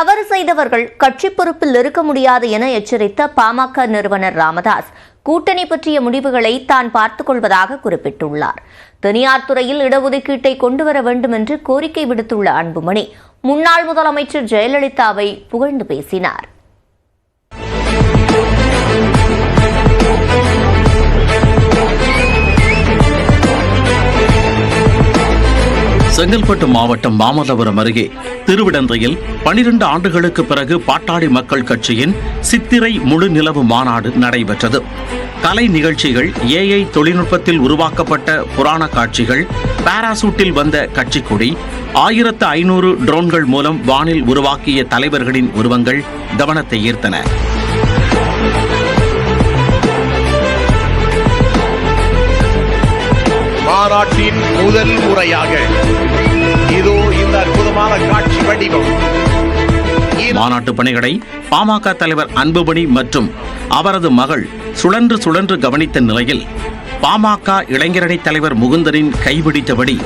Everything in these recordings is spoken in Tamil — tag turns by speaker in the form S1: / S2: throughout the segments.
S1: தவறு செய்தவர்கள் கட்சி பொறுப்பில் இருக்க முடியாது என எச்சரித்த பாமக நிறுவனர் ராமதாஸ். கூட்டணி பற்றிய முடிவுகளை தான் பார்த்துக் கொள்வதாக குறிப்பிட்டுள்ளார். தனியார் துறையில் இடஒதுக்கீட்டை கொண்டுவர வேண்டும் என்று கோரிக்கை விடுத்துள்ள அன்புமணி. முன்னாள் முதலமைச்சர் ஜெயலலிதாவை புகழ்ந்து பேசினார்.
S2: செங்கல்பட்டு மாவட்டம் மாமல்லபுரம் அருகே திருவிடந்தையில் பனிரெண்டு ஆண்டுகளுக்கு பிறகு பாட்டாளி மக்கள் கட்சியின் சித்திரை முழு நிலவு மாநாடு நடைபெற்றது. கலை நிகழ்ச்சிகள் ஏஐ தொழில்நுட்பத்தில் உருவாக்கப்பட்ட புராண காட்சிகள் பாராசூட்டில் வந்த கட்சிக் கொடி ஆயிரத்து ஐநூறு ட்ரோன்கள் மூலம் வானில் உருவாக்கிய தலைவர்களின் உருவங்கள் கவனத்தை ஈர்த்தன.
S3: மாநாட்டின் முதல் முறையாக அற்புதமான காட்சி வடிவம்.
S2: மாநாட்டு பணிகளை பாமக தலைவர் அன்புமணி மற்றும் அவரது மகள் சுழன்று சுழன்று கவனித்த நிலையில் பாமக இளைஞரணி தலைவர் முகுந்தனின் கைபிடித்தபடி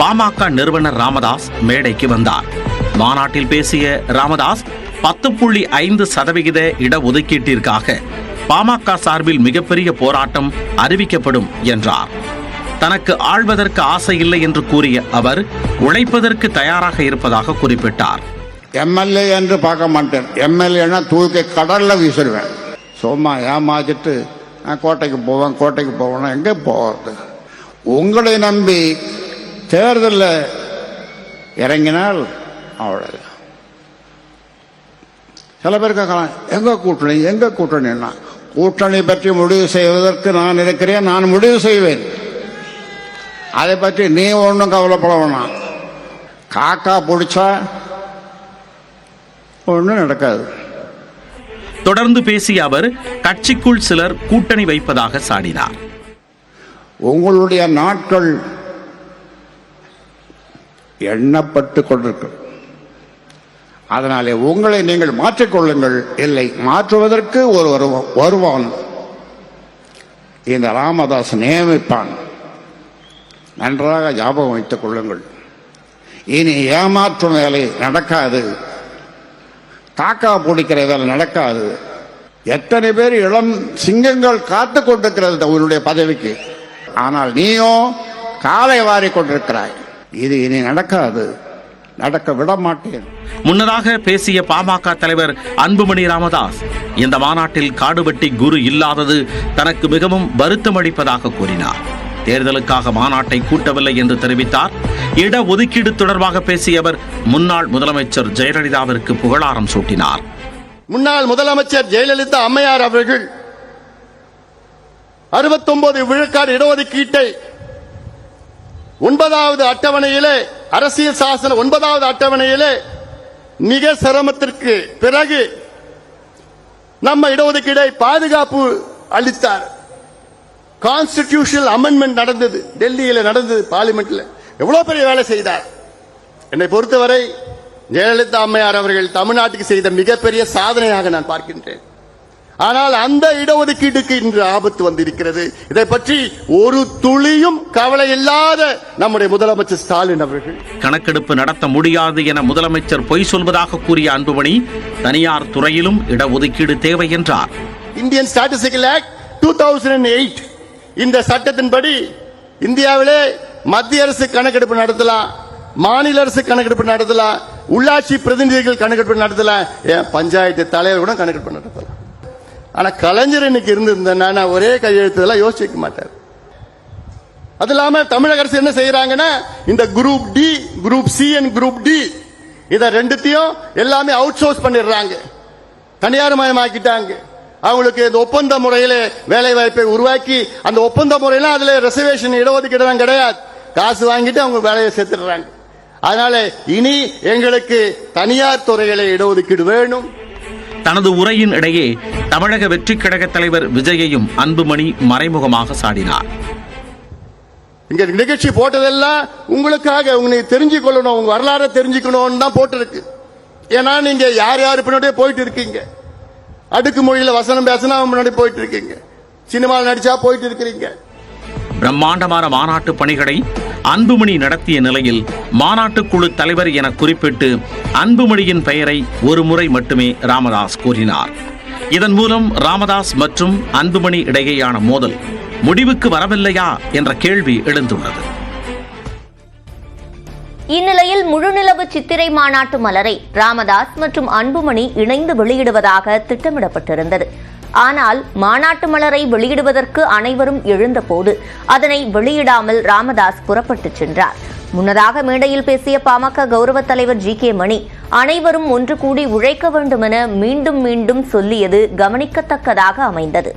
S2: பாமக நிறுவனர் ராமதாஸ் மேடைக்கு வந்தார். மாநாட்டில் பேசிய ராமதாஸ் பத்து புள்ளி ஐந்து சதவிகித இடஒதுக்கீட்டிற்காக பாமக சார்பில் மிகப்பெரிய போராட்டம் அறிவிக்கப்படும் என்றார். தனக்கு ஆள்வதற்கு ஆசை இல்லை என்று கூறிய அவர் உழைப்பதற்கு தயாராக இருப்பதாக குறிப்பிட்டார்.
S4: எம்எல்ஏ என்று பார்க்க மாட்டேன். எம்எல்ஏனா தூக்கி கடல்ல வீசிடுவேன் சும்மா ஏமாத்திட்டு நான் கோட்டைக்கு போவேன் கோட்டைக்கு போவேன்னா எங்கே போகிறது உங்களை நம்பி தேர்தலில் இறங்கினால் அவ்வளோ சில பேர் கேட்கலாம் எங்கே கூட்டணி? எங்கே கூட்டணின்னா? கூட்டணி பற்றி முடிவு செய்வதற்கு நான் இருக்கிறேன் நான் முடிவு செய்வேன். அதை பற்றி நீ ஒன்றும் கவலைப்பட வேணாம். காக்கா பிடிச்சா ஒன்றும் நடக்காது.
S2: தொடர்ந்து பேசிய அவர் கட்சிக்குள் சிலர் கூட்டணி வைப்பதாக சாடினார்.
S4: உங்களுடைய நாட்கள் எண்ணப்பட்டு கொண்டிருக்கு. அதனாலே உங்களை நீங்கள் மாற்றிக்கொள்ளுங்கள் இல்லை மாற்றுவதற்கு ஒரு வருவ- வருவான். இந்த ராமதாஸ் நியமிப்பான். நன்றாக ஞாபகம் வைத்துக் கொள்ளுங்கள். இனி ஏமாற்றும் வேலை நடக்காது. காக்கா பிடிக்கிற வேலை நடக்காது. எத்தனை பேர் இளம் சிங்கங்கள் காத்து கொண்டிருக்கிறது உன்னுடைய பதவிக்கு. ஆனால் நீயோ காலை வாரி கொண்டிருக்கிறாய். இது இனி நடக்காது. நடக்க விட மாட்டேன்
S2: முன்னதாக பேசிய பாமக தலைவர் அன்புமணி ராமதாஸ் இந்த மாநாட்டில் காடுவெட்டி குரு இல்லாதது தனக்கு மிகவும் வருத்தம் அளிப்பதாக கூறினார். தேர்தலுக்காக மாநாட்டை கூட்டவில்லை என்று தெரிவித்தார். இட ஒதுக்கீடு தொடர்பாக பேசிய அவர் முன்னாள் முதலமைச்சர் ஜெயலலிதாவிற்கு புகழாரம் சூட்டினார்.
S5: முன்னாள் முதலமைச்சர் ஜெயலலிதா அம்மையார் அவர்கள் 69 விழுக்காடு இடஒதுக்கீட்டை ஒன்பதாவது அட்டவணையிலே அரசியல் சாசன ஒன்பதாவது அட்டவணையிலே மிக சிரமத்திற்கு பிறகு நம்ம இடஒதுக்கீடை பாதுகாப்பு அளித்தார். கான்ஸ்டிடியூஷனல் அமெண்ட்மெண்ட் நடந்தது. டெல்லியில நடந்தது பார்லிமெண்ட்ல எவ்வளவு பெரிய வேலை செய்தார். என்னை பொறுத்தவரை ஜெயலலிதா அம்மையார் அவர்கள் தமிழ்நாட்டுக்கு செய்த மிகப்பெரிய சாதனையாக நான் பார்க்கின்றேன். ஆனால் அந்த இடஒதுக்கீட்டுக்கு இன்று ஆபத்து வந்திருக்கிறது. இதை பற்றி ஒரு துளியும் கவலை இல்லாத நம்முடைய முதலமைச்சர் ஸ்டாலின் அவர்கள்.
S2: கணக்கெடுப்பு நடத்த முடியாது என முதலமைச்சர் பொய் சொல்வதாக கூறிய அன்புமணி தனியார் துறையிலும் இடஒதுக்கீடு தேவை என்றார்.
S5: Indian statistical act two thousand eight இந்த சட்டத்தின்படி இந்தியாவிலே மத்திய அரசு கணக்கெடுப்பு நடத்தலாம் மாநில அரசு கணக்கெடுப்பு நடத்தலாம் உள்ளாட்சி பிரதிநிதிகள் கணக்கெடுப்பு நடத்தலாம் ஏன் பஞ்சாயத்து தலைவர் கூட கணக்கெடுப்பு நடத்தலாம். ஆனா கலைஞர் இன்னைக்கு இருந்திருந்தேன்னா ஒரே கையெழுத்துல யோசிக்க மாட்டார். அது இல்லாம தமிழக அரசு என்ன செய்யறாங்கன்னா இந்த group D group C and group D இதை ரெண்டுத்தையும் எல்லாமே அவுட் சோர்ஸ் பண்ணிடுறாங்க. தனியார் மயமாக்கிட்டாங்க அவங்களுக்கு இந்த ஒப்பந்த முறையில வேலை வாய்ப்பை உருவாக்கி அந்த ஒப்பந்த முறையில அதுல ரிசர்வேஷன் இடஒதுக்கீடு கிடையாது. காசு வாங்கிட்டு அவங்க வேலையை சேர்த்துடுறாங்க அதனால இனி எங்களுக்கு தனியார் துறையில இடஒதுக்கீடு வேணும்.
S2: தனது உரையின் இடையே தமிழக வெற்றிக் கழக தலைவர் விஜயையும் அன்புமணி மறைமுகமாக சாடினார்.
S5: இங்க நிகழ்ச்சி போட்டதெல்லாம் உங்களுக்காக உங்களை தெரிஞ்சு கொள்ளணும் உங்க வரலாறை தெரிஞ்சுக்கணும்னு தான் போட்டிருக்கு. ஏன்னா நீங்க யார் யார் பின்னாடியே போயிட்டு இருக்கீங்க. அடுக்கு மொழியில வசனம் பேசினா முன்னாடி போயிட்டு இருக்கீங்க சினிமாவில் நடிச்சா போயிட்டு இருக்கிறீங்க
S2: பிரம்மாண்டமான மாநாட்டு பணிகளை அன்புமணி நடத்திய நிலையில் மாநாட்டுக்குழு தலைவர் என குறிப்பிட்டு அன்புமணியின் பெயரை ஒரு முறை மட்டுமே ராமதாஸ் கூறினார். இதன் மூலம் ராமதாஸ் மற்றும் அன்புமணி இடையேயான மோதல் முடிவுக்கு வரவில்லையா என்ற கேள்வி எழுந்துள்ளது.
S1: இந்நிலையில் முழுநிலவு சித்திரை மாநாட்டு மலரை ராமதாஸ் மற்றும் அன்புமணி இணைந்து வெளியிடுவதாக திட்டமிடப்பட்டிருந்தது. ஆனால் மாநாட்டு மலரை வெளியிடுவதற்கு அனைவரும் எழுந்தபோது அதனை வெளியிடாமல் ராமதாஸ் புறப்பட்டுச் சென்றார். முன்னதாக மேடையில் பேசிய பாமக கௌரவ தலைவர் ஜி கே மணி அனைவரும் ஒன்று கூடி உழைக்க வேண்டுமென மீண்டும் மீண்டும் சொல்லியது கவனிக்கத்தக்கதாக அமைந்தது.